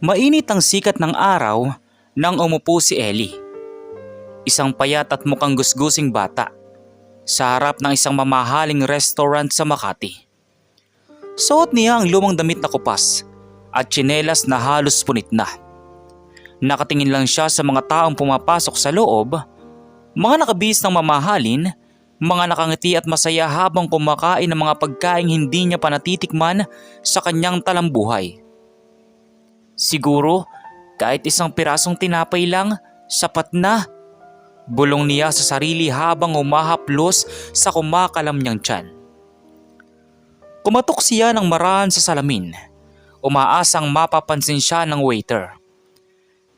Mainit ang sikat ng araw nang umupo si Ellie. Isang payat at mukhang gusgusing bata sa harap ng isang mamahaling restaurant sa Makati. Suot niya ang lumang damit na kupas at tsinelas na halos punit na. Nakatingin lang siya sa mga taong pumapasok sa loob, mga nakabihis ng mamahalin, mga nakangiti at masaya habang kumakain ng mga pagkain hindi niya pa natitikman sa kanyang talambuhay. Siguro kahit isang pirasong tinapay lang, sapat na. Bulong niya sa sarili habang umahaplos sa kumakalam niyang tiyan. Kumatok siya ng marahan sa salamin. Umaasang mapapansin siya ng waiter.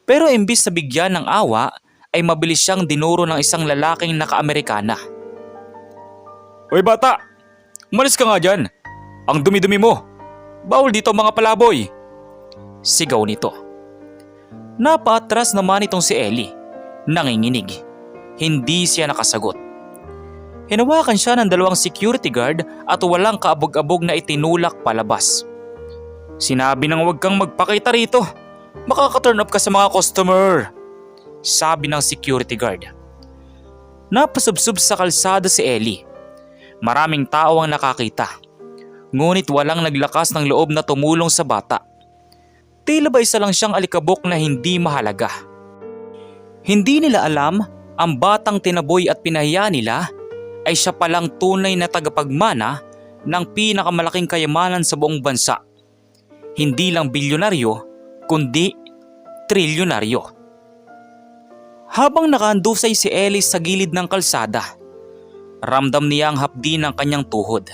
Pero imbis na bigyan ng awa, ay mabilis siyang dinuro ng isang lalaking naka-Amerikana. Hoy bata! Umalis ka nga dyan! Ang dumi-dumi mo! Bawal dito mga palaboy! Sigaw nito. Napaatras naman itong si Ellie. Nanginginig. Hindi siya nakasagot. Hinawakan siya ng dalawang security guard at walang kaabog-abog na itinulak palabas. Sinabi nang huwag kang magpakita rito. Makaka-turn up ka sa mga customer. Sabi ng security guard. Napasubsob sa kalsada si Ellie. Maraming tao ang nakakita. Ngunit walang naglakas ng loob na tumulong sa bata. Tila ba isa lang siyang alikabok na hindi mahalaga. Hindi nila alam ang batang tinaboy at pinahiya nila ay siya palang tunay na tagapagmana ng pinakamalaking kayamanan sa buong bansa. Hindi lang bilyonaryo, kundi trilyonaryo. Habang nakahandusay si Ellie sa gilid ng kalsada, ramdam niya ang hapdi ng kanyang tuhod.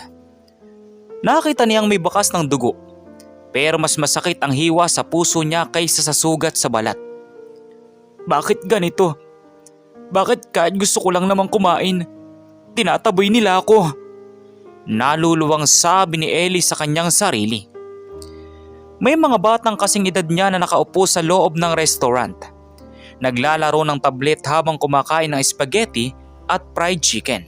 Nakita niyang may bakas ng dugo, pero mas masakit ang hiwa sa puso niya kaysa sa sugat sa balat. Bakit ganito? Bakit kahit gusto ko lang naman kumain, tinataboy nila ako? Naluluwang sabi ni Ellie sa kanyang sarili. May mga batang kasing edad niya na nakaupo sa loob ng restaurant. Naglalaro ng tablet habang kumakain ng spaghetti at fried chicken.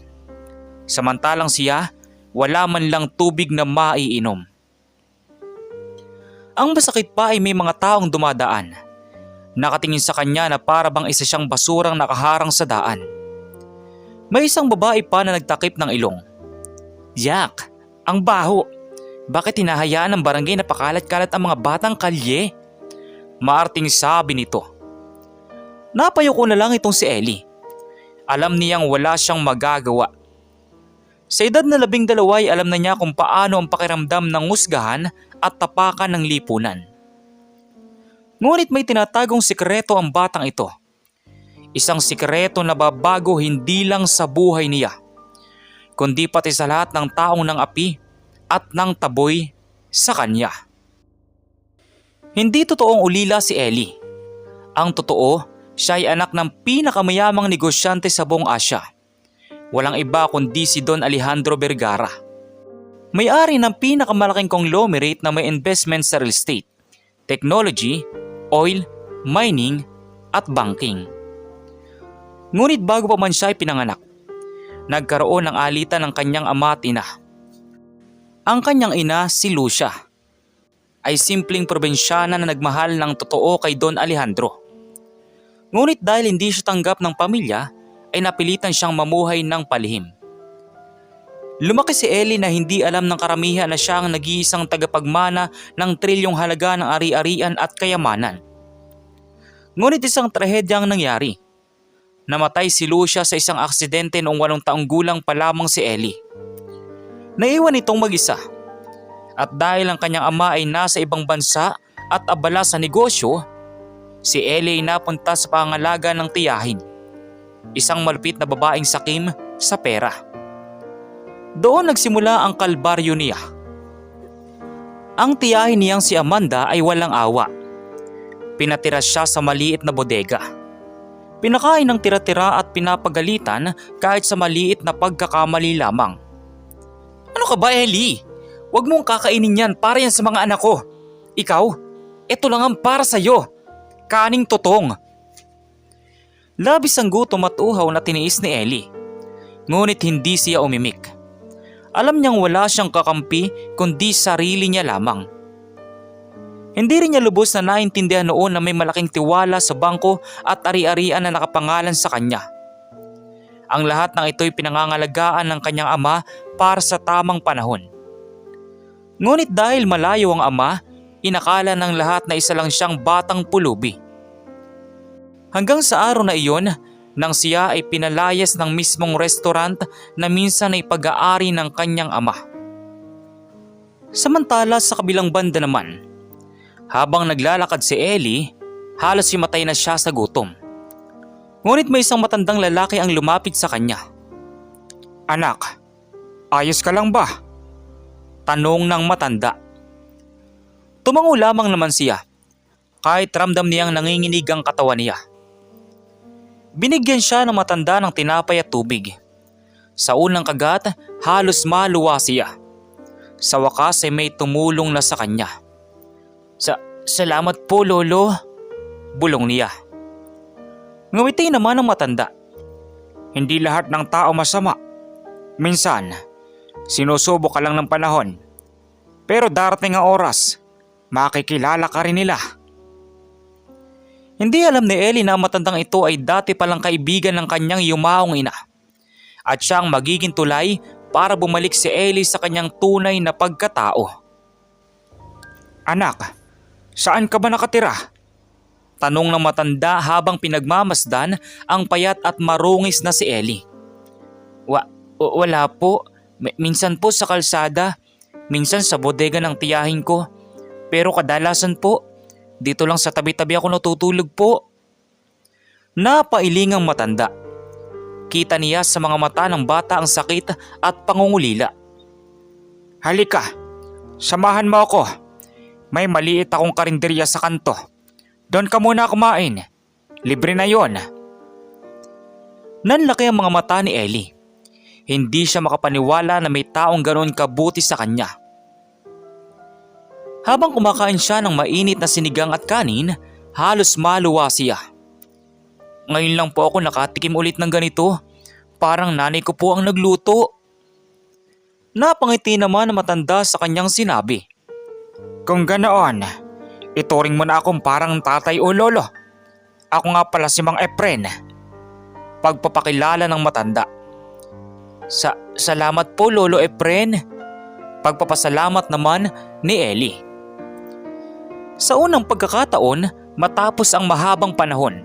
Samantalang siya, wala man lang tubig na maiinom. Ang masakit pa ay may mga taong dumadaan. Nakatingin sa kanya na para bang isa siyang basurang nakaharang sa daan. May isang babae pa na nagtakip ng ilong. Yak, ang baho. Bakit hinahayaan ng barangay na pakalat-kalat ang mga batang kalye? Maarting sabi nito. Napayoko na lang itong si Ellie. Alam niyang wala siyang magagawa. Sa edad na labing dalawa ay alam na niya kung paano ang pakiramdam ng husgahan at tapakan ng lipunan. Ngunit may tinatagong sikreto ang batang ito. Isang sikreto na babago hindi lang sa buhay niya, kundi pati sa lahat ng taong ng api at ng taboy sa kanya. Hindi totoong ulila si Ellie. Ang totoo, siya ay anak ng pinakamayamang negosyante sa buong Asya. Walang iba kundi si Don Alejandro Vergara. May-ari ng pinakamalaking conglomerate na may investment sa real estate, technology, oil, mining, at banking. Ngunit bago pa man siya ay pinanganak, nagkaroon ng alitan ng kanyang ama at ina. Ang kanyang ina, si Lucia, ay simpleng probinsyana na nagmahal ng totoo kay Don Alejandro. Ngunit dahil hindi siya tanggap ng pamilya, ay napilitan siyang mamuhay ng palihim. Lumaki si Ellie na hindi alam ng karamihan na siya ang nag-iisang tagapagmana ng trilyong halaga ng ari-arian at kayamanan. Ngunit isang trahedya ang nangyari. Namatay si Lucia sa isang aksidente noong walong taong gulang pa lamang si Ellie. Naiwan itong mag-isa. At dahil ang kanyang ama ay nasa ibang bansa at abala sa negosyo, si Ellie ay napunta sa pangalaga ng tiyahin isang malupit na babaeng sakim sa pera. Doon nagsimula ang kalbaryo niya. Ang tiyahin niyang si Amanda ay walang awa. Pinatira siya sa maliit na bodega. Pinakain ng tira-tira at pinapagalitan kahit sa maliit na pagkakamali lamang. Ano ka ba Ellie? Huwag mong kakainin yan para yan sa mga anak ko. Ikaw, ito lang ang para sa'yo. Kaning totong. Labis ang gutom at uhaw na tiniis ni Ellie. Ngunit hindi siya umimik. Alam niyang wala siyang kakampi kundi sarili niya lamang. Hindi rin niya lubos na naintindihan noon na may malaking tiwala sa bangko at ari-arian na nakapangalan sa kanya. Ang lahat ng ito'y pinangangalagaan ng kanyang ama para sa tamang panahon. Ngunit dahil malayo ang ama, inakala ng lahat na isa lang siyang batang pulubi. Hanggang sa araw na iyon, nang siya ay pinalayas ng mismong restaurant na minsan ay pag-aari ng kanyang ama. Samantala sa kabilang banda naman, habang naglalakad si Ellie, halos himatay na siya sa gutom. Ngunit may isang matandang lalaki ang lumapit sa kanya. Anak, ayos ka lang ba? Tanong ng matanda. Tumango lamang naman siya kahit ramdam niyang nanginginig ang katawan niya. Binigyan siya ng matanda ng tinapay at tubig. Sa unang kagat, halos maluwa siya. Sa wakas ay may tumulong na sa kanya. Sa salamat po lolo, bulong niya. Ngumiti naman ang matanda. Hindi lahat ng tao masama. Minsan, sinusubo ka lang ng panahon. Pero darating ang oras, makikilala ka rin nila. Hindi alam ni Ellie na ang matandang ito ay dati palang kaibigan ng kanyang yumaong ina. At siya ang magiging tulay para bumalik si Ellie sa kanyang tunay na pagkatao. Anak, saan ka ba nakatira? Tanong ng matanda habang pinagmamasdan ang payat at marungis na si Ellie. Wa, wala po. Mi- minsan po sa kalsada, minsan sa bodega ng tiyahin ko. Pero kadalasan po, dito lang sa tabi-tabi ako natutulog po. Napailingang matanda. Kita niya sa mga mata ng bata ang sakit at pangungulila. Halika, samahan mo ako. May maliit akong karinderya sa kanto. Doon ka muna kumain. Libre na yon. Nanlaki ang mga mata ni Ellie. Hindi siya makapaniwala na may taong ganoon kabuti sa kanya. Habang kumakain siya ng mainit na sinigang at kanin, halos maluwa siya. Ngayon lang po ako nakatikim ulit ng ganito. Parang nanay ko po ang nagluto. Napangiti naman na matanda sa kanyang sinabi. Kung ganoon, ituring mo na akong parang tatay o lolo. Ako nga pala si Mang Efren. Pagpapakilala ng matanda. Sa salamat po Lolo Efren. Pagpapasalamat naman ni Ellie. Sa unang pagkakataon, matapos ang mahabang panahon,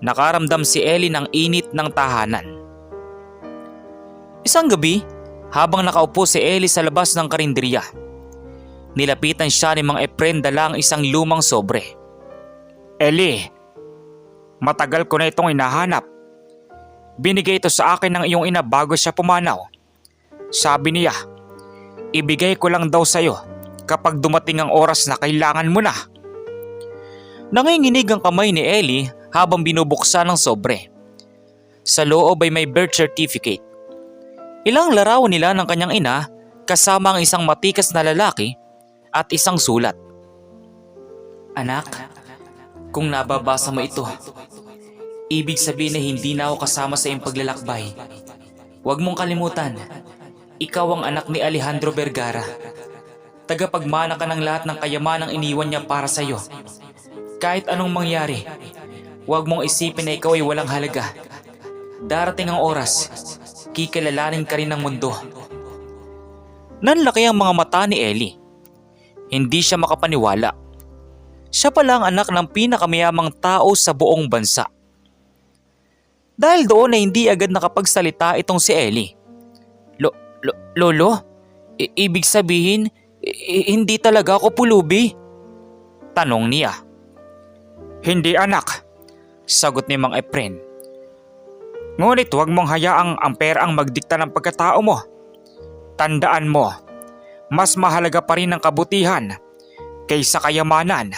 nakaramdam si Ellie ng init ng tahanan. Isang gabi, habang nakaupo si Ellie sa labas ng karinderya, nilapitan siya ni Mang Efren dala ang isang lumang sobre. Ellie, matagal ko na itong inahanap. Binigay ito sa akin ng iyong ina bago siya pumanaw. Sabi niya, ibigay ko lang daw sa'yo kapag dumating ang oras na kailangan mo na. Nanginginig ang kamay ni Ellie habang binubuksan ng sobre. Sa loob ay may birth certificate. Ilang larawan nila ng kanyang ina kasama ang isang matikas na lalaki at isang sulat. Anak, kung nababasa mo ito, ibig sabihin na hindi na ako kasama sa iyong paglalakbay. Huwag mong kalimutan, ikaw ang anak ni Alejandro Vergara. Tagapagmana ka ng lahat ng kayamanang iniwan niya para sa iyo. Kahit anong mangyari, huwag mong isipin na ikaw ay walang halaga. Darating ang oras, kikilalanin ka rin ng mundo. Nanlaki ang mga mata ni Ellie. Hindi siya makapaniwala. Siya pala ang anak ng pinakamayamang tao sa buong bansa. Dahil doon ay hindi agad nakapagsalita itong si Ellie. Lo, lo, lolo? I- ibig sabihin, hindi talaga ako pulubi? Tanong niya. Hindi anak, sagot ni Mang Efren. Ngunit huwag mong hayaang ang pera ang magdikta ng pagkatao mo. Tandaan mo, mas mahalaga pa rin ang kabutihan kaysa kayamanan.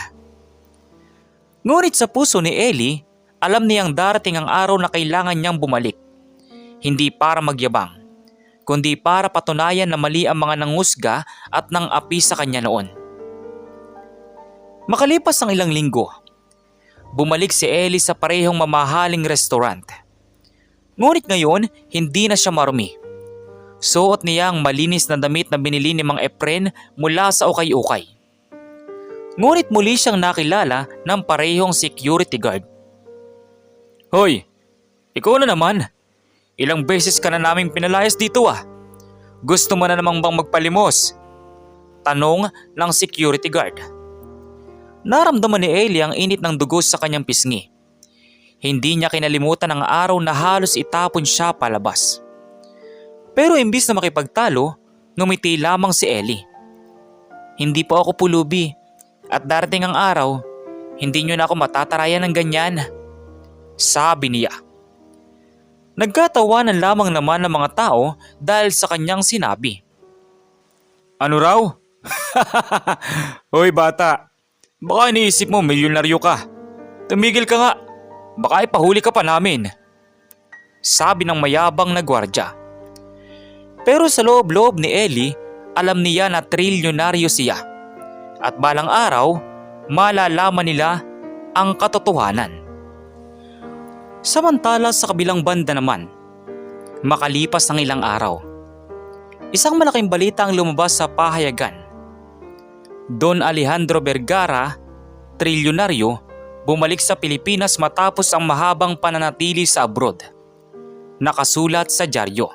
Ngunit sa puso ni Ellie, alam niyang darating ang araw na kailangan niyang bumalik. Hindi para magyabang, kundi para patunayan na mali ang mga nangusga at nang api sa kanya noon. Makalipas ang ilang linggo, bumalik si Ellie sa parehong mamahaling restaurant. Ngunit ngayon, hindi na siya marumi. Suot niya ang malinis na damit na binili ni Mang Efren mula sa ukay-ukay. Ngunit muli siyang nakilala ng parehong security guard. Hoy, ikaw na naman. Ilang beses ka na naming pinalayas dito ah. Gusto mo na namang bang magpalimos? Tanong ng security guard. Naramdaman ni Ellie ang init ng dugo sa kanyang pisngi. Hindi niya kinalimutan ang araw na halos itapon siya palabas. Pero imbis na makipagtalo, ngumiti lamang si Ellie. Hindi po ako pulubi at darating ang araw, hindi niyo na ako matatarayan ng ganyan. Sabi niya. Nagkatawanan lamang naman ng mga tao dahil sa kanyang sinabi. Ano raw? Hoy bata, baka iniisip mo milyonaryo ka. Tumigil ka nga, baka ipahuli ka pa namin. Sabi ng mayabang na gwardya. Pero sa loob-loob ni Ellie, alam niya na trilyonaryo siya. At balang araw, malalaman nila ang katotohanan. Samantala sa kabilang banda naman, makalipas ng ilang araw, isang malaking balita ang lumabas sa pahayagan. Don Alejandro Vergara, trilyonaryo, bumalik sa Pilipinas matapos ang mahabang pananatili sa abroad. Nakasulat sa dyaryo.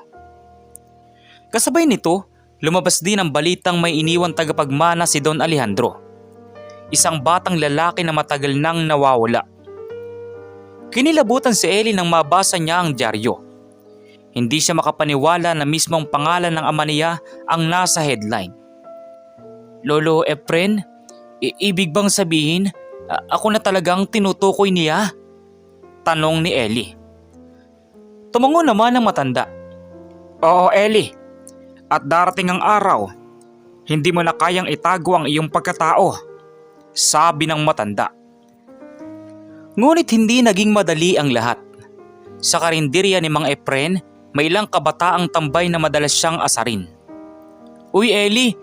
Kasabay nito, lumabas din ang balitang may iniwang tagapagmana si Don Alejandro. Isang batang lalaki na matagal nang nawawala. Kinilabutan si Ellie nang mabasa niya ang dyaryo. Hindi siya makapaniwala na mismong pangalan ng ama niya ang nasa headline. Lolo Efren, ibig bang sabihin ako na talagang tinutukoy niya? Tanong ni Ellie. Tumango naman ang matanda. Oo Ellie, at darating ang araw, hindi mo na kayang itago ang iyong pagkatao. Sabi ng matanda. Ngunit hindi naging madali ang lahat. Sa karinderya ni Mang Efren, may ilang kabataang tambay na madalas siyang asarin. Uy Ellie,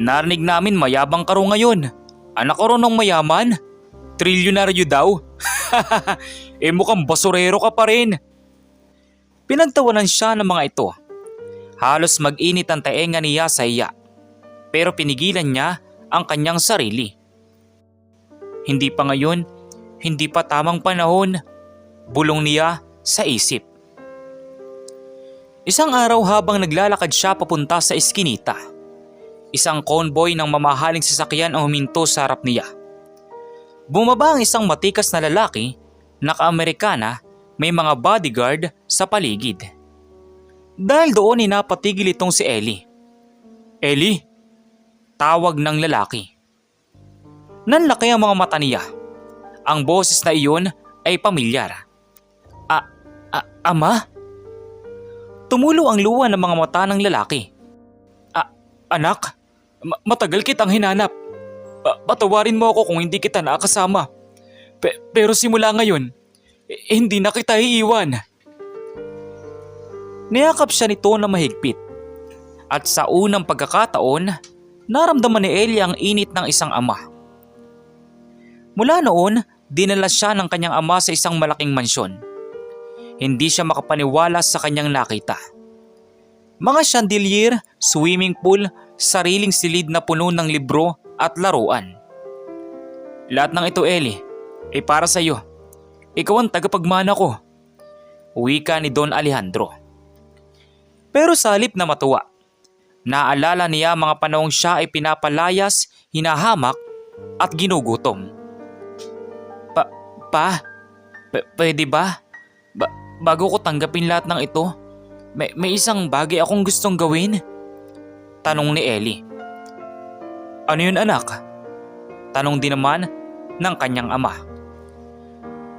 narinig namin mayabang ka raw ngayon. Anak ko ng mayaman? Trilyonaryo daw? eh mukhang basurero ka pa rin. Pinagtawanan siya ng mga ito. Halos mag-init ang taenga niya sa iya. Pero pinigilan niya ang kanyang sarili. Hindi pa ngayon, hindi pa tamang panahon. Bulong niya sa isip. Isang araw habang naglalakad siya papunta sa eskinita, isang convoy ng mamahaling sasakyan ang huminto sa harap niya. Bumaba ang isang matikas na lalaki, naka-Amerikana, may mga bodyguard sa paligid. Dahil doon ay napatigil itong si Ellie. Ellie? Tawag ng lalaki. Nanlaki ang mga mata niya. Ang boses na iyon ay pamilyar. A, a ama? Tumulo ang luha ng mga mata ng lalaki. A, anak, ma- matagal kitang hinanap. Pa- patawarin mo ako kung hindi kita nakasama. Pe- pero simula ngayon, eh, hindi na kita iiwan. Niyakap siya nito na mahigpit. At sa unang pagkakataon, naramdaman ni Ellie ang init ng isang ama. Mula noon, dinala siya ng kanyang ama sa isang malaking mansyon. Hindi siya makapaniwala sa kanyang nakita. Mga chandelier, swimming pool, sariling silid na puno ng libro at laruan. Lahat ng ito, Ellie, ay para sa iyo. Ikaw ang tagapagmana ko. Wika ni Don Alejandro. Pero sa halip na matuwa, naalala niya mga panahong siya ay pinapalayas, hinahamak at ginugutom. Pa, p- pwede ba? ba? Bago ko tanggapin lahat ng ito, may, may isang bagay akong gustong gawin. Tanong ni Ellie. Ano yun anak? Tanong din naman ng kanyang ama.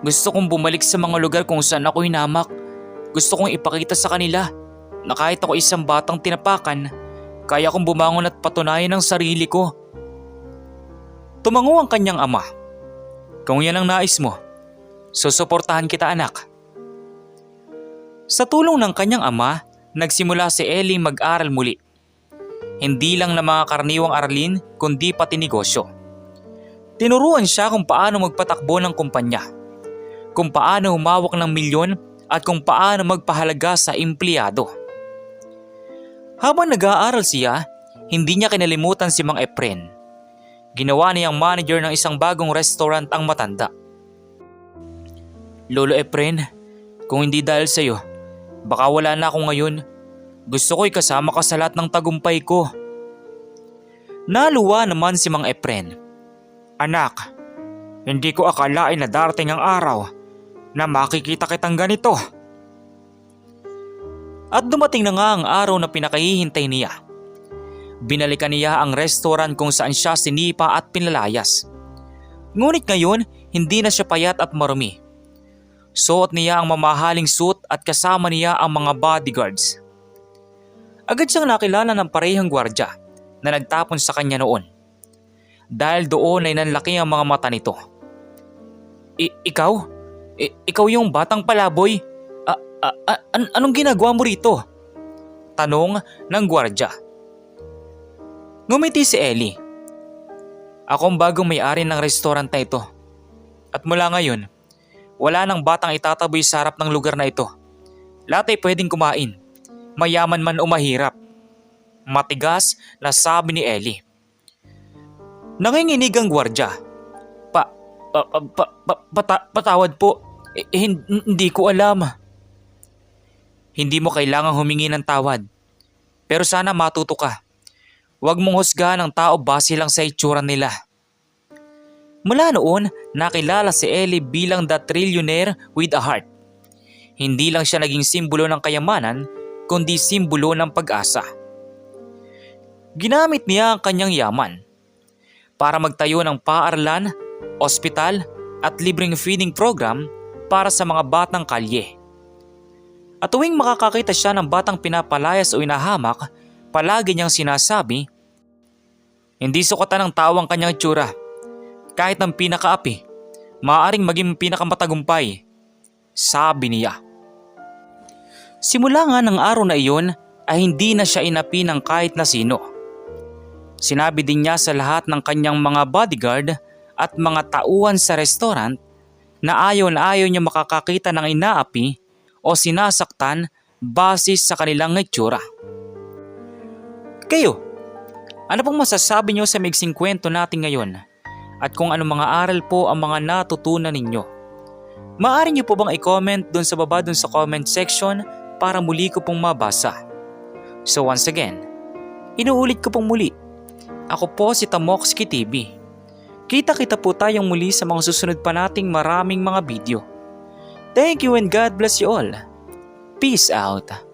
Gusto kong bumalik sa mga lugar kung saan ako hinamak. Gusto kong ipakita sa kanila na kahit ako isang batang tinapakan, kaya kong bumangon at patunayan ang sarili ko. Tumango ang kanyang ama. Kung yan ang nais mo, susuportahan kita anak. Sa tulong ng kanyang ama, nagsimula si Ellie mag-aral muli. Hindi lang na mga karaniwang aralin kundi pati negosyo. Tinuruan siya kung paano magpatakbo ng kumpanya, kung paano humawak ng milyon at kung paano magpahalaga sa empleyado. Habang nag-aaral siya, hindi niya kinalimutan si Mang Efren. Ginawa niyang manager ng isang bagong restaurant ang matanda. Lolo Efren, kung hindi dahil sa'yo, baka wala na ako ngayon. Gusto ko'y kasama ka sa lahat ng tagumpay ko. Naluwa naman si Mang Efren. Anak, hindi ko akalain na darating ang araw na makikita kitang ganito. At dumating na nga ang araw na pinakahihintay niya. Binalikan niya ang restaurant kung saan siya sinipa at pinalayas. Ngunit ngayon, hindi na siya payat at marumi. Suot niya ang mamahaling suit at kasama niya ang mga bodyguards. Agad siyang nakilala ng parehong gwardya na nagtapon sa kanya noon. Dahil doon ay nanlaki ang mga mata nito. I- ikaw? I- ikaw yung batang palaboy? A- a- a- an- anong ginagawa mo rito? Tanong ng gwardya. Ngumiti si Ellie. Ako ang bagong may-ari ng restaurant na ito. At mula ngayon, wala nang batang itataboy sa harap ng lugar na ito. Lahat ay pwedeng kumain, mayaman man o mahirap. Matigas na sabi ni Ellie. Nanginginig ang gwardya. Pa, pa, pa, pa, pa- pata- patawad po, Eh, hin- hindi ko alam. Hindi mo kailangang humingi ng tawad. Pero sana matuto ka. Huwag mong husgahan ang tao base lang sa itsura nila. Mula noon, nakilala si Ellie bilang the trillionaire with a heart. Hindi lang siya naging simbolo ng kayamanan, kundi simbolo ng pag-asa. Ginamit niya ang kanyang yaman para magtayo ng paaralan, ospital at libreng feeding program para sa mga batang kalye. At tuwing makakakita siya ng batang pinapalayas o inahamak, palagi niyang sinasabi, Hindi sukatan ng tao ang kanyang itsura. Kahit ang pinakaapi, maaaring maging pinakamatagumpay. Sabi niya. Simula nga ng araw na iyon ay hindi na siya inapi ng kahit na sino. Sinabi din niya sa lahat ng kanyang mga bodyguard at mga tauhan sa restaurant na ayaw na ayaw niya makakakita ng inaapi o sinasaktan base sa kanilang itsura. Kayo, ano pong masasabi niyo sa migsing kwento natin ngayon? At kung anong mga aral po ang mga natutunan ninyo? Maaari niyo po bang i-comment doon sa baba doon sa comment section para muli ko pong mabasa? So once again, inuulit ko pong muli. Ako po si Tamoxki TV. Kita-kita po tayong muli sa mga susunod pa nating maraming mga video. Thank you and God bless you all. Peace out.